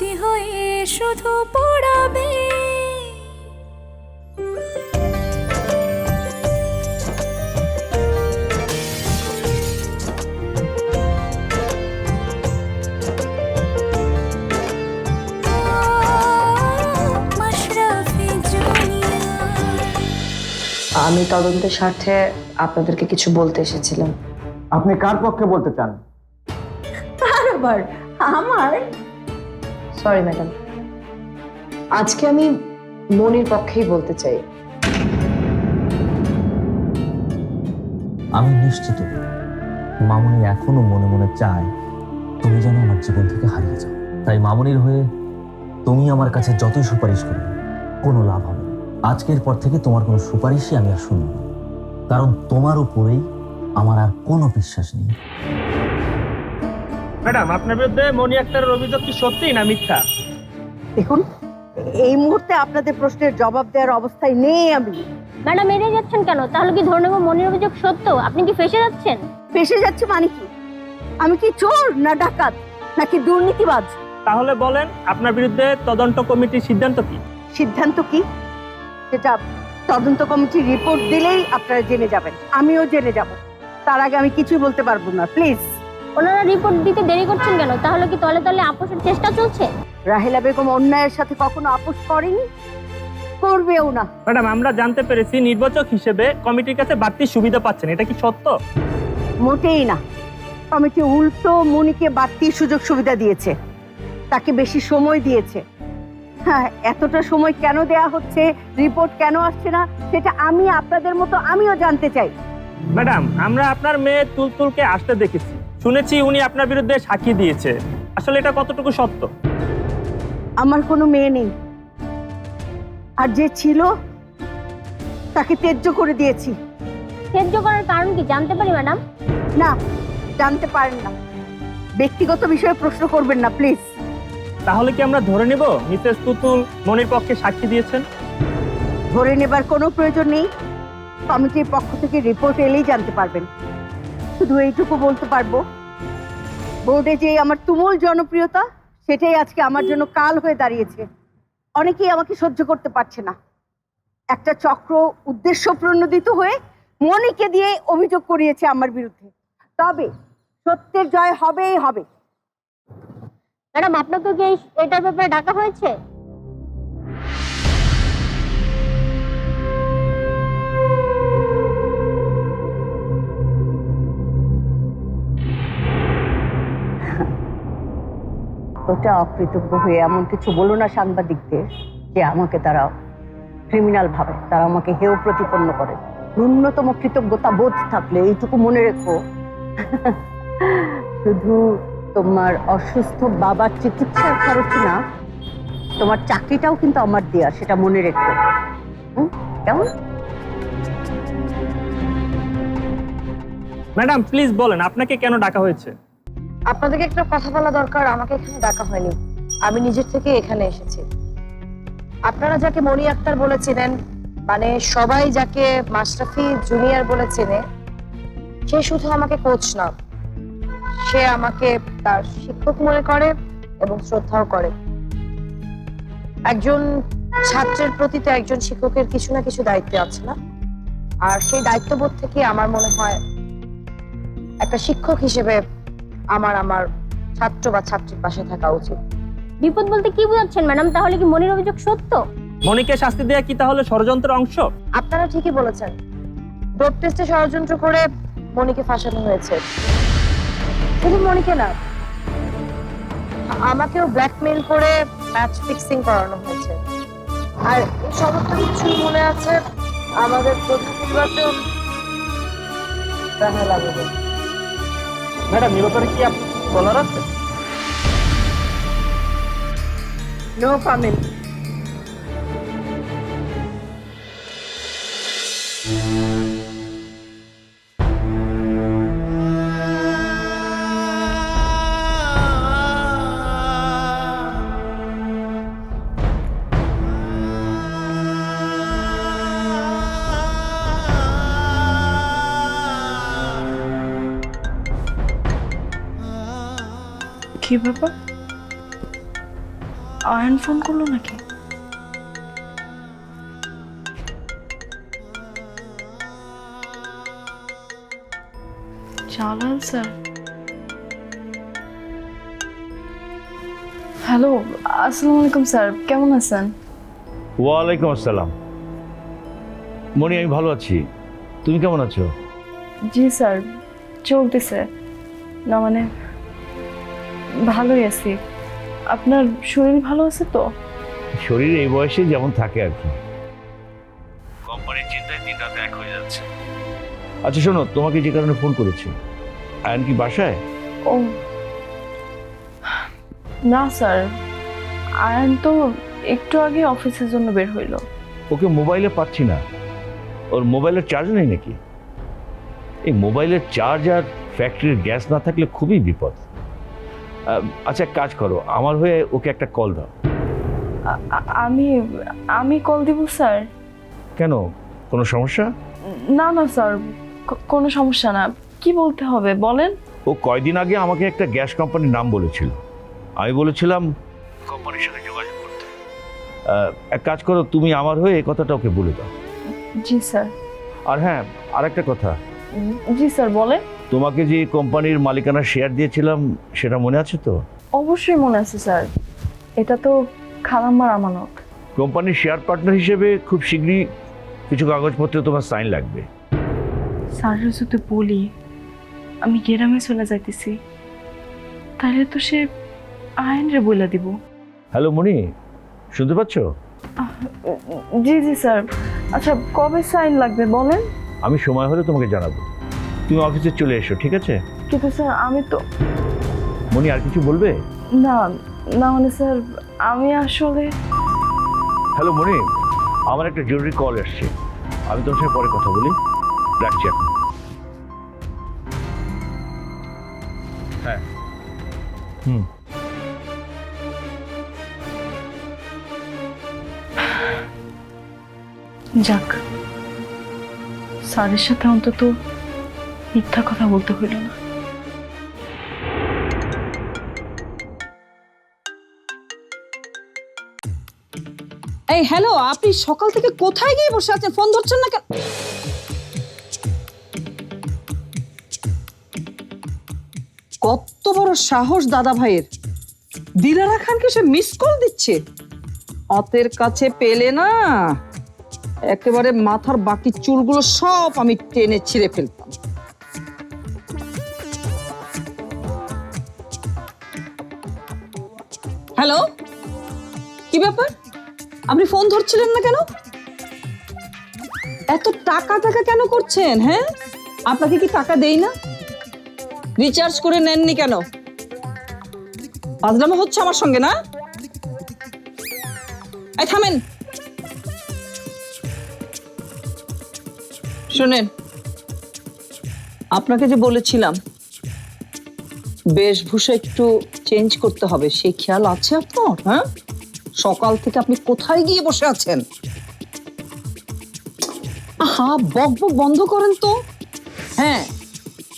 স্মৃতি হয়ে শুধু পড়াবে। আমি তদন্তের স্বার্থে আপনাদেরকে কিছু বলতে এসেছিলাম। আপনি কার পক্ষে বলতে চান? আবার আমার সরি ম্যাডাম আজকে আমি মনির পক্ষেই বলতে চাই। আমি নিশ্চিত, মামনি এখনও মনে মনে চায়, তুমি যেন আমার জীবন থেকে হারিয়ে যাও। তাই মামনির হয়ে তুমি আমার কাছে যতই সুপারিশ করবে কোনো লাভ হবে আজকের পর থেকে তোমার কোনো সুপারিশই আমি আর শুনব কারণ তোমার উপরেই আমার আর কোনো বিশ্বাস নেই। ম্যাডাম আপনার বিরুদ্ধে মনি আক্তারের অভিযোগ কি সত্যি না মিথ্যা? দেখুন এই মুহূর্তে আপনাদের প্রশ্নের জবাব দেওয়ার অবস্থায় নেই আমি। ম্যাডাম এড়িয়ে যাচ্ছেন কেন? তাহলে কি ধরে নেব মনির অভিযোগ সত্য? আপনি কি ফেসে যাচ্ছেন? ফেসে যাচ্ছে মানে কি? আমি কি চোর না ডাকাত নাকি দুর্নীতিবাজ? তাহলে বলেন আপনার বিরুদ্ধে তদন্ত কমিটির সিদ্ধান্ত কি? সিদ্ধান্ত কি? সেটা তদন্ত কমিটির রিপোর্ট দিলেই আপনারা জেনে যাবেন। আমিও জেনে যাব। তার আগে আমি কিছুই বলতে পারব না প্লিজ। ওনারা রিপোর্ট দিতে দেরি করছেন কেন? তাহলে কি তলে তলে আপোষের চেষ্টা চলছে? রাহেলা বেগম অন্যায়ের সাথে কখনো আপোষ করেনি? করবেও না। ম্যাডাম আমরা জানতে পেরেছি নির্বাচক হিসেবে কমিটির কাছে বাড়তি সুবিধা পাচ্ছেন। এটা কি সত্য? মোটেই না। কমিটি উল্টো মনিকে বাড়তি সুযোগ সুবিধা দিয়েছে। তাকে বেশি সময় দিয়েছে। হ্যাঁ এতটা সময় কেন দেয়া হচ্ছে? রিপোর্ট কেন আসছে না? সেটা আমি আপনাদের মতো আমিও জানতে চাই। ম্যাডাম আমরা আপনার মেয়ে তুলতুলকে আসতে দেখেছি। শুনেছি উনি আপনার বিরুদ্ধে সাক্ষী দিয়েছে। আসলে এটা কতটুকু সত্য? আমার কোনো মেয়ে নেই। আর যে ছিল তাকে ত্যায্য করে দিয়েছি। সেজ্য করার কারণ কি জানতে পারি ম্যাডাম? না জানতে পারেন না। ব্যক্তিগত বিষয়ে প্রশ্ন করবেন না প্লিজ। তাহলে কি আমরা ধরে নিব মিসেস তুতুল মনির পক্ষে সাক্ষী দিয়েছেন? ধরে নেবার কোনো প্রয়োজন নেই। কমিটির পক্ষ থেকে রিপোর্ট এলেই জানতে পারবেন। শুধু এইটুকু বলতে পারব। বোর্ডে যে আমার তুমুল জনপ্রিয়তা, সেটাই আজকে আমার জন্য কাল হয়ে দাঁড়িয়েছে। অনেকেই আমাকে সহ্য করতে পারছে না। একটা চক্র উদ্দেশ্য প্রণোদিত হয়ে মনিকে দিয়ে অভিযোগ করিয়েছে আমার বিরুদ্ধে। তবে সত্যের জয় হবেই হবে। ম্যাডাম, আপনাকে কি এটার ব্যাপারে ডাকা হয়েছে? ওটা অকৃতজ্ঞ হয়ে এমন কিছু বলো না সাংবাদিকদের যে আমাকে তারা ক্রিমিনাল ভাবে। তারা আমাকে হেয় প্রতিপন্ন করে। ন্যূনতম কৃতজ্ঞতা বোধ থাকলে এইটুকু মনে রেখো। শুধু তোমার অসুস্থ বাবার চিকিৎসার খরচ না, তোমার চাকরিটাও কিন্তু আমার দেয়া, সেটা মনে রেখো? কেমন? ম্যাডাম প্লিজ বলেন, আপনাকে কেন ডাকা হয়েছে? আপনাদেরকে একটা কথা বলা দরকার, আমাকে এখানে ডাকা হয়নি। আমি নিজের থেকে এখানে এসেছি। আপনারা যাকে মনি আক্তার বলেছিলেন মানে সবাই যাকে মাশরাফি জুনিয়র বলে চেনে, সে শুধু আমাকে কোচ না, সে আমাকে তার শিক্ষক মনে করে এবং শ্রদ্ধাও করে। একজন ছাত্রের প্রতি তো একজন শিক্ষকের কিছু না কিছু দায়িত্ব আছে না? আর সেই দায়িত্ববোধ থেকে আমার মনে হয় একটা শিক্ষক হিসেবে আমার আমার ছাত্র বা ছাত্রীর পাশে থাকা উচিত। বিপদ বলতে কি বোঝাচ্ছেন ম্যাডাম? তাহলে কি মনির অভিযোগ সত্য? মনিকে শাস্তি দেয়া কি তাহলে ষড়যন্ত্রের অংশ? আপনারা ঠিকই বলেছেন। ডোপ টেস্টে ষড়যন্ত্র করে মনিকে ফাঁসানো হয়েছে। শুধু মনিকে না আমাকেও ব্ল্যাকমেইল করে ম্যাচ ফিক্সিং করানো হয়েছে। আর এই সমস্ত কিছু মনে আছে আমাদের প্রধান নির্বাচন রাহেলা বেগম। ম্যাডাম এ ব্যাপারে কি আপনার বলার আছে? নো কমেন্ট কি ব্যাপার? আয়ন ফোন করল নাকি? জালাল স্যার। হ্যালো আসসালামু আলাইকুম স্যার কেমন আছেন? ওয়ালাইকুম আসসালাম। মনি আমি ভালো আছি। তুমি কেমন আছো? জি স্যার চলতেছে। না মানে ভালোই আছি। আপনার শরীর ভালো আছে তো? শরীর এই বয়সে যেমন থাকে আর কি। কোম্পানির চিন্তায় দিন রাত এক হয়ে যাচ্ছে। আচ্ছা শোনো তোমাকে যে কারণে ফোন করেছি আয়ন কি বাসায়? ও। না স্যার। আয়ন তো একটু আগে অফিসের জন্য বের হইল। ওকে মোবাইলে পাচ্ছি না। ওর মোবাইলের চার্জ নেই নাকি? এই মোবাইলের চার্জ আর ফ্যাক্টরির গ্যাস না থাকলে খুবই বিপদ। আচ্ছা এক কাজ করো। আমার হয়ে ওকে একটা কল দাও। আমি আমি কল দিব স্যার কেন? কোনো সমস্যা? না না স্যার কোনো সমস্যা না। কি বলতে হবে বলেন? ও কয়দিন আগে আমাকে একটা গ্যাস কোম্পানির নাম বলেছিল। আমি বলেছিলাম কোম্পানির সাথে যোগাযোগ করতে। এক কাজ করো তুমি আমার হয়ে এই কথাটা ওকে বলে দাও। জি স্যার আর হ্যাঁ আর একটা কথা। জি স্যার বলেন। তোমাকে যে কোম্পানির মালিকানা শেয়ার দিয়েছিলাম সেটা মনে আছে তো? অবশ্যই মনে আছে স্যার। এটা তো খালাম্মার আমানত। কোম্পানির শেয়ার পার্টনার হিসেবে খুব শীঘ্রই কিছু কাগজপত্রে তোমার সাইন লাগবে। স্যারের যদি বলি আমি গ্রামে চলে যাইতেছি তাহলে তো সে আইনরে বলে দিব। হ্যালো মণি শুনতে পাচ্ছ? জি জি স্যার। আচ্ছা কবে সাইন লাগবে বলেন? আমি সময় হলে তোমাকে জানাব। তুমি অফিসে চলে এসো ঠিক আছে? কিন্তু স্যার আমি তো মণি আর কিছু বলবে? না না মানে স্যার আমি আসলে হ্যালো মণি আমার একটা জরুরি কল এসছে। আমি তোমার সাথে পরে কথা বলি। রাখছি এখন। হ্যাঁ। হুম। যাক স্যারের সাথে অন্তত মিথ্যা কথা বলতে হইল না। এই হ্যালো আপনি সকাল থেকে কোথায় গিয়ে বসে আছেন? ফোন ধরছেন না কেন? কত বড় সাহস দাদা ভাইয়ের। দিলারা খানকে সে মিস কল দিচ্ছে। অতের কাছে পেলে না। একেবারে মাথার বাকি চুলগুলো সব আমি টেনে ছিঁড়ে ফেলতাম। হ্যালো কি ব্যাপার? আপনি ফোন ধরছিলেন না কেন? এত টাকা টাকা কেন করছেন হ্যাঁ? আপনাকে কি টাকা দেই না? রিচার্জ করে নেননি কেন? বাজলামো হচ্ছে আমার সঙ্গে, না? এই, থামেন। শোনেন, আপনাকে যে বলেছিলাম বেশভূষা একটু চেঞ্জ করতে হবে সেই খেয়াল আছে আপনার? হ্যাঁ? সকাল থেকে আপনি কোথায় গিয়ে বসে আছেন? আহা, বক বক বন্ধ করেন তো। হ্যাঁ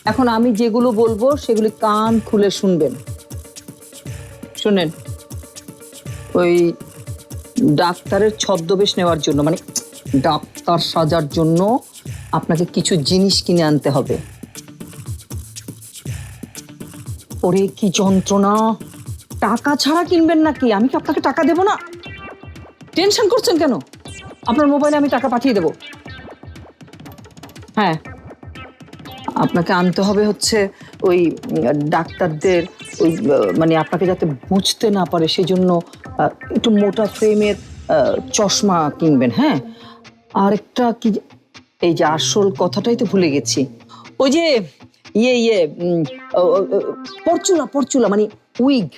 এখন আমি যেগুলো বলব সেগুলি কান খুলে শুনবেন। শুনেন, ওই ডাক্তারের ছদ্মবেশ নেওয়ার জন্য মানে ডাক্তার সাজার জন্য আপনাকে কিছু জিনিস কিনে আনতে হবে। ওরে কি যন্ত্রণা। টাকা ছাড়া কিনবেন নাকি? আমি কি আপনাকে টাকা দেব না? টেনশন করছেন কেন? আপনার মোবাইলে আমি টাকা পাঠিয়ে দেব। হ্যাঁ। আপনাকে আনতে হবে হচ্ছে ওই ডাক্তারদের, ওই মানে আপনাকে যাতে বুঝতে না পারে সেই জন্য একটু মোটা ফ্রেমের চশমা কিনবেন হ্যাঁ? আর একটা কি, এই যে আসল কথাটাই তো ভুলে গেছি। ওই যে ইয়ে ইয়ে পরচুলা পরচুলা মানে উইগ।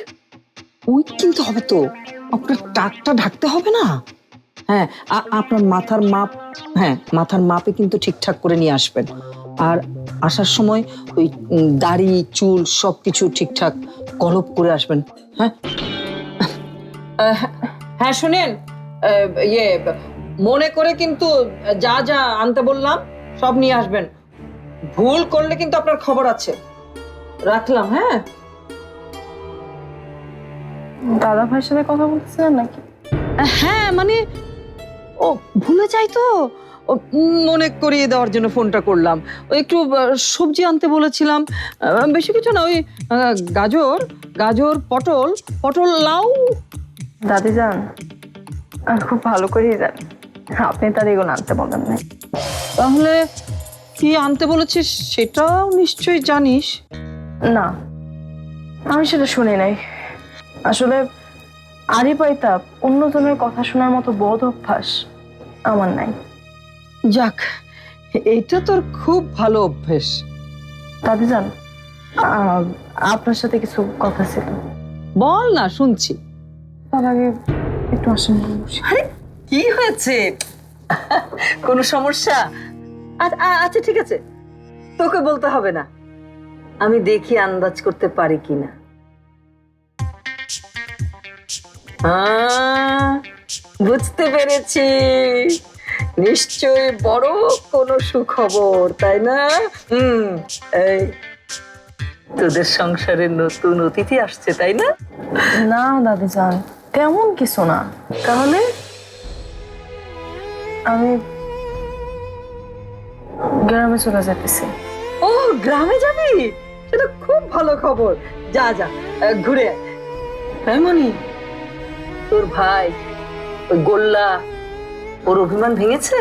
উইগ কিনতে হবে তো। আপনার টাকটা ঢাকতে হবে না? হ্যাঁ আপনার মাথার মাপ হ্যাঁ মাথার মাপে কিন্তু ঠিকঠাক করে নিয়ে আসবেন। আর আসার সময় ওই দাড়ি চুল সব কিছু ঠিকঠাক কলপ করে আসবেন। হ্যাঁ? আহ, হ্যাঁ শুনেন ইয়ে মনে করে কিন্তু যা যা আনতে বললাম সব নিয়ে আসবেন। ভুল করলে কিন্তু আপনার খবর আছে। রাখলাম হ্যাঁ? দাদা ভাইয়ের সাথে কথা বলতেছিলেন নাকি? হ্যাঁ মানে ও ভুলে যাই তো। ও, মনে করিয়ে দেওয়ার জন্য ফোনটা করলাম। ও একটু আহ, সবজি আনতে বলেছিলাম। আহ, বেশি কিছু না ওই আহ, গাজর গাজর পটল পটল লাউ। দাদি যান আর খুব ভালো করেই জান আপনি তার এগুলো আনতে বলেন নাই। তাহলে কি আনতে বলেছিস সেটাও নিশ্চয়ই জানিস। না আমি সেটা শুনি নাই। আসলে আরি পাইতাপ অন্যজনের কথা শোনার মতো বোধ অভ্যাস আমার নাই। যাক এইটা তোর খুব ভালো অভ্যেস। দাদি যান আহ, আপনার সাথে কিছু কথা ছিল। বল না শুনছি। তার আগে একটু আসেন। বসি। কি হয়েছে? কোনো সমস্যা? আচ্ছা ঠিক আছে। তোকে বলতে হবে না। আমি দেখি আন্দাজ করতে পারি কিনা। আহ, বুঝতে পেরেছি। নিশ্চয়ই বড় কোনো সুখবর তাই না? হুম এই তোদের সংসারে নতুন অতিথি আসছে তাই না? না দাদি যান তেমন কিছু না। তাহলে? আমি গ্রামে চলে যেতেছি ও গ্রামে যাবি? সেটা খুব ভালো খবর। যা যা ঘুরে। হ্যাঁ মনি? তোর ভাই ওই গোল্লা ওর অভিমান ভেঙেছে?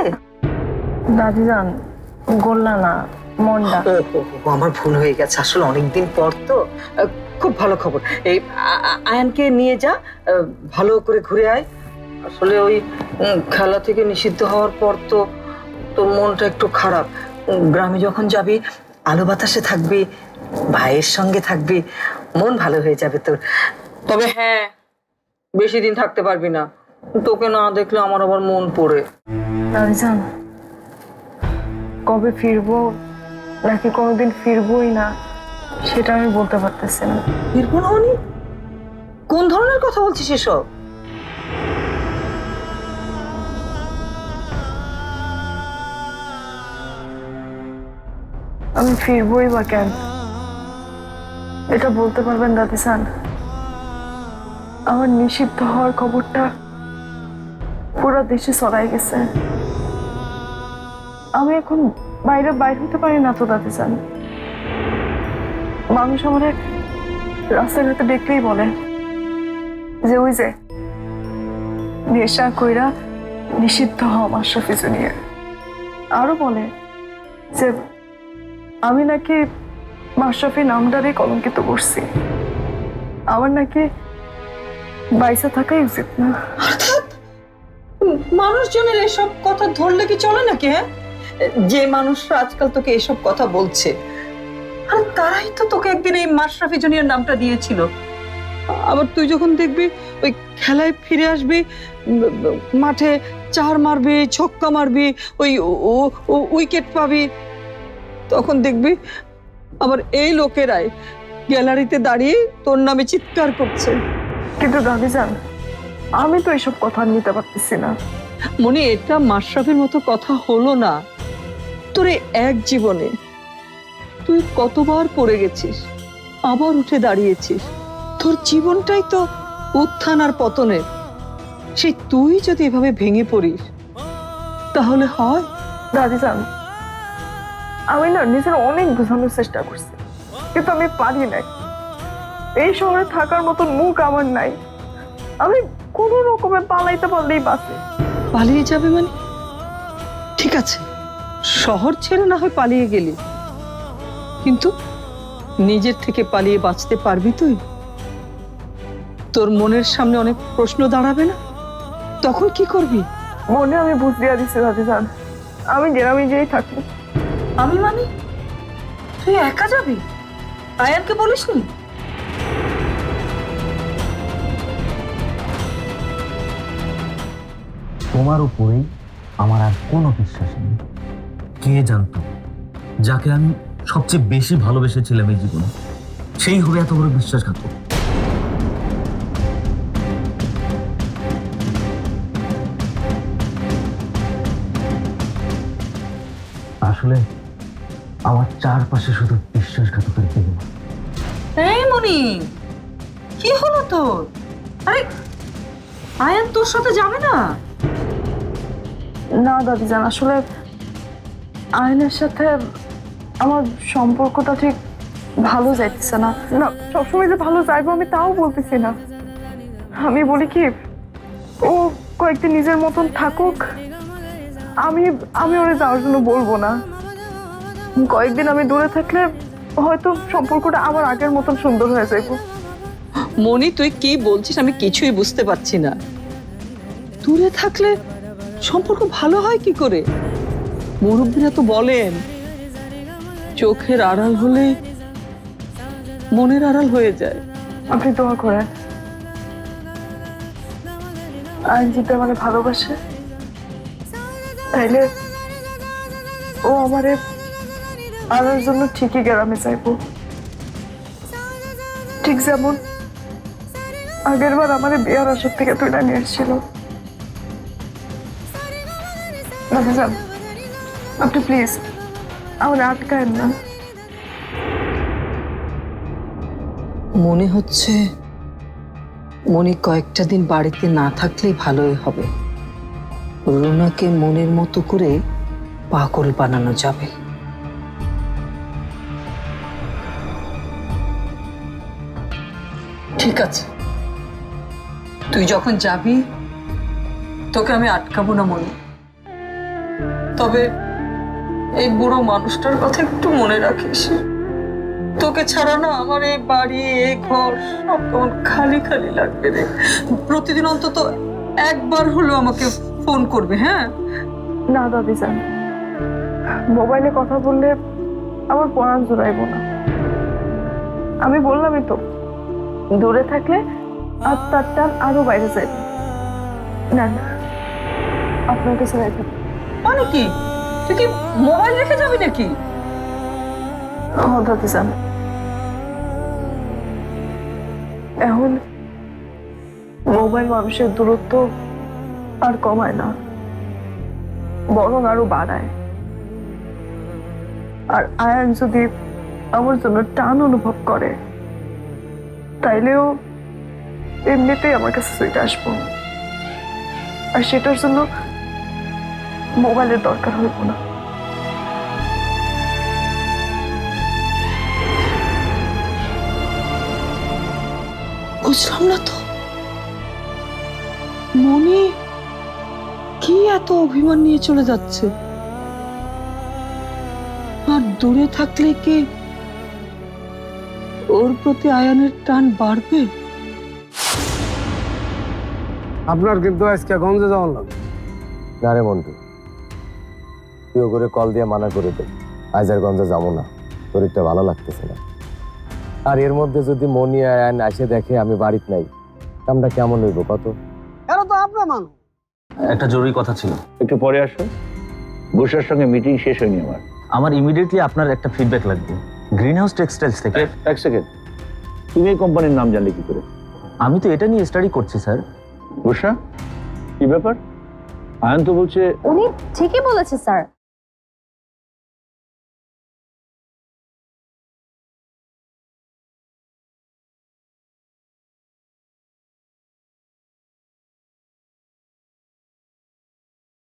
দাদি যান গোল্লা না মন্ডা। আমার ভুল হয়ে গেছে। আসলে অনেকদিন পর তো খুব ভালো খবর। এই আয়ানকে নিয়ে যা ভালো করে ঘুরে আয়। আসলে ওই খেলা থেকে নিষিদ্ধ হওয়ার পর তো তোর মনটা একটু খারাপ। গ্রামে যখন যাবি আলো বাতাসে থাকবি ভাইয়ের সঙ্গে থাকবি মন ভালো হয়ে যাবে তোর। তবে হ্যাঁ বেশি দিন থাকতে পারবি না। তোকে না দেখলে আমার আবার মন পড়ে। দাদি কবে ফিরবো নাকি কোনোদিন ফিরবোই না সেটা আমি বলতে পারতেছি না। ফিরবো না মানে? কোন ধরনের কথা বলছিস এসব? আমি ফিরবোই বা কেন? এটা বলতে পারবেন দাদি সান আমার নিষিদ্ধ হওয়ার খবরটা পুরো দেশে ছড়াই গেছে। আমি এখন বাইরে বাইর হতে পারি না তো দাদি সান মানুষ আমার রাস্তাঘাটে দেখলেই বলে যে, ওই যে, নেশা কইরা নিষিদ্ধ হওয়া মাশরাফি জুনিয়র আরও বলে যে আমি নাকি মাশরাফি নামটারে কলঙ্কিত করছি। আমার নাকি বাইসা থাকাই উচিত না। মানুষজনের এসব কথা ধরলে কি চলে নাকি হ্যাঁ? যে মানুষরা আজকাল তোকে এসব কথা বলছে। আর তারাই তো তোকে একদিন এই মাশরাফি জুনিয়র নামটা দিয়েছিল। আবার তুই যখন দেখবি ওই খেলায় ফিরে আসবি মাঠে চার মারবি, ছক্কা মারবি, ওই উইকেট পাবি তখন দেখবি আবার এই লোকেরাই গ্যালারিতে দাঁড়িয়ে তোর নামে চিৎকার করছে। কিন্তু দাদি যান আমি তো এসব কথা নিতে পারতেছি না। মনে এটা মাশরাফির মতো কথা হলো না। তোর এক জীবনে তুই কতবার পড়ে গেছিস আবার উঠে দাঁড়িয়েছিস। তোর জীবনটাই তো উত্থান আর পতনের। সেই তুই যদি এভাবে ভেঙে পড়িস তাহলে হয়? দাদি যান আমি না নিজের অনেক বোঝানোর চেষ্টা করছি কিন্তু আমি পারি নাই। এই শহরে থাকার মতন মুখ আমার নাই। আমি কোনো রকমে পালাইতে পারলেই বাঁচি। পালিয়ে যাবে মানে? ঠিক আছে শহর ছেড়ে না হয় পালিয়ে গেলি। কিন্তু নিজের থেকে পালিয়ে বাঁচতে পারবি তুই? তোর মনের সামনে অনেক প্রশ্ন দাঁড়াবে না? তখন কি করবি? মনে আমি বুঝ দিয়া দিছি দাদি আমি গ্রামে যেই থাকি। আমি মানে? তুই একা যাবি? আয়ানকে বলিসনি? তোমার উপরেই আমার আর কোনো বিশ্বাস নেই। কে জানতো? যাকে আমি সবচেয়ে বেশি ভালোবেসেছিলাম এই জীবনে। সেই হবে এত বড় বিশ্বাসঘাতক। চারপাশে শুধু বিশ্বাসঘাতকের এই মনি কি হলো তোর? আরে আয়ান তোর সাথে যাবে না? না দাদি জান আসলে আয়নের সাথে আমার সম্পর্কটা ঠিক ভালো যাইতেছে না। না সবসময় যে ভালো যাইবো আমি তাও বলতেছি না। আমি বলি কি ও কয়েকদিন নিজের মতন থাকুক আমি আমি ওরে যাওয়ার জন্য বলব না। কয়েকদিন আমি দূরে থাকলে হয়তো সম্পর্কটা আবার আগের মতন সুন্দর হয়ে যাইবো। মনি তুই কি বলছিস আমি কিছুই বুঝতে পারছি না। দূরে থাকলে সম্পর্ক ভালো হয় কি করে? মুরব্বীরা তো বলেন চোখের আড়াল হলে মনের আড়াল হয়ে যায়। আপনি দোয়া করেন। আইন যদি আমাকে ভালোবাসে তাইলে ও আমারে আনার জন্য ঠিকই গ্রামে যাইব। ঠিক যেমন আগের বার আমার বিয়ার আসর থেকে তুলে নিয়ে এসেছিল। যান। আপনি প্লিজ আমার আটকায়েন না। মনে হচ্ছে মনে কয়েকটা দিন বাড়িতে না থাকলেই ভালোই হবে। রুনাকে মনের মতো করে পাগল বানানো যাবে। ঠিক আছে। তুই যখন যাবি, তোকে আমি আটকাবো না মনে। তবে এই বুড়ো মানুষটার কথা একটু মনে রাখিস। তোকে ছাড়া না আমার এই বাড়ি, এই ঘর সব কেমন খালি খালি লাগবে রে। প্রতিদিন অন্তত একবার হলেও আমাকে ফোন করবে হ্যাঁ? না দাদি যান মোবাইলে কথা বললে আমার পড়ান জোড়াইব না। আমি বললামই তো দূরে থাকলে আত্মার টান আরও বাইরে যাবে না না আপনার কাছে রাখবেন মানে কি? তুই কি মোবাইল রেখে যাবি নাকি? দাদি যান এখন মোবাইল মানুষের দূরত্ব আর কমায় না বরং আরও বাড়ায়। আর আয়ান যদি আমার জন্য টান অনুভব করে তাইলেও এমনিতেই আমার কাছে সুইট আসব। আর সেটার জন্য মোবাইলের দরকার হইব না। বুঝলাম না তো। মনি কি এত অভিমান নিয়ে চলে যাচ্ছে? আর দূরে থাকলে কি ওর প্রতি আয়ানের টান বাড়বে? আপনার কিন্তু আজকে গঞ্জে যাওয়ার লাগবে। না রে মন্টু তুই করে কল দিয়ে মানা করে দে। আজ আর গঞ্জে যাব না। শরীরটা ভালো লাগতেছে না। আর এর মধ্যে যদি মনি আয়ন আসে দেখে আমি বাড়িতে নাই কামটা কেমন হইব কত? এরা তো আপনার মানুষ। একটা জরুরি কথা ছিল। একটু পরে আসো বসার সঙ্গে মিটিং শেষ হয়নি আমার। আমার ইমিডিয়েটলি আপনার একটা ফিডব্যাক লাগবে। গ্রিন হাউস টেক্সটাইলস থেকে এক সেকেন্ড তুমি এই কোম্পানির নাম জানলে কি করে? আমি তো এটা নিয়ে স্টাডি করছি স্যার। বসা কি ব্যাপার? আয়ন তো বলছে উনি ঠিকই বলেছে স্যার।